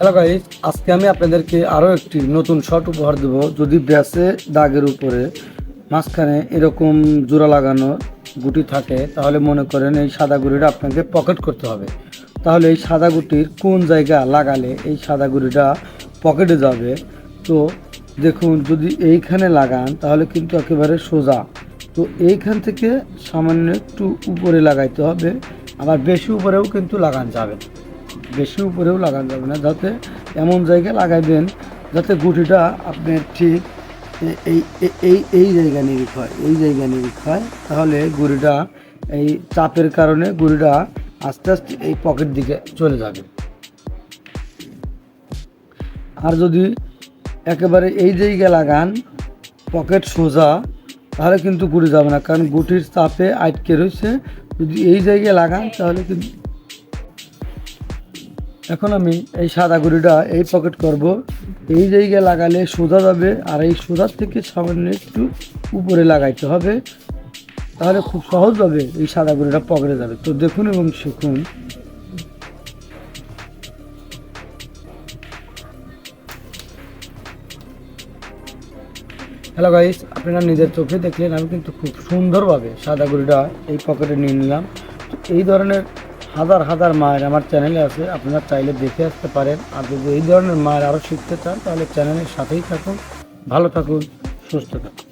Hello guys আজকে আমি আপনাদেরকে আরও একটি নতুন শট উপহার দেব। যদি ব্যাসে দাগের উপরে মাঝখানে এরকম জোড়া লাগানো গুটি থাকে, তাহলে মনে করেন এই সাদা গুটিটা আপনাকে পকেট করতে হবে। তাহলে এই সাদা গুটির কোন জায়গা লাগালে এই সাদা গুড়িটা পকেটে যাবে? তো দেখুন, যদি এইখানে লাগান, তাহলে কিন্তু একেবারে সোজা। তো এইখান থেকে সামান্য একটু উপরে লাগাইতে হবে, আবার বেশি উপরেও কিন্তু লাগান যাবে। না। বেশি উপরেও লাগানো যাবে না, যাতে এমন জায়গায় লাগাইবেন যাতে গুটিটা আপনার ঠিক এই এই এই জায়গা নিরিখ হয়, এই জায়গা নিরিখ হয়। তাহলে গুড়িটা এই চাপের কারণে গুড়িটা আস্তে আস্তে এই পকেট দিকে চলে যাবে। আর যদি একেবারে এই জায়গায় লাগান, পকেট সোজা, তাহলে কিন্তু গুড়ি যাবে না, কারণ গুটির চাপে আটকে রয়েছে। যদি এই জায়গায় লাগান, তাহলে কিন্তু এখন আমি এই সাদা গুড়িটা এই পকেট করব। এই জায়গায় লাগালে সোজা যাবে আর এই সোজার থেকে সামান্য একটু উপরে লাগাইতে হবে। তাহলে খুব সহজভাবে এই সাদা গুড়িটা পকেটে যাবে। তো দেখুন এবং শিখুন। হ্যালো গাইস আপনারা নিজের চোখে দেখলেন, আমি কিন্তু খুব সুন্দরভাবে সাদা গুড়িটা এই পকেটে নিয়ে নিলাম। এই ধরনের হাজার হাজার মায়ের আমার চ্যানেলে আছে, আপনারা চাইলে দেখে আসতে পারেন। আর যদি এই ধরনের মায়ের আরও শিখতে চান, তাহলে চ্যানেলের সাথেই থাকুন। ভালো থাকুন, সুস্থ থাকুন।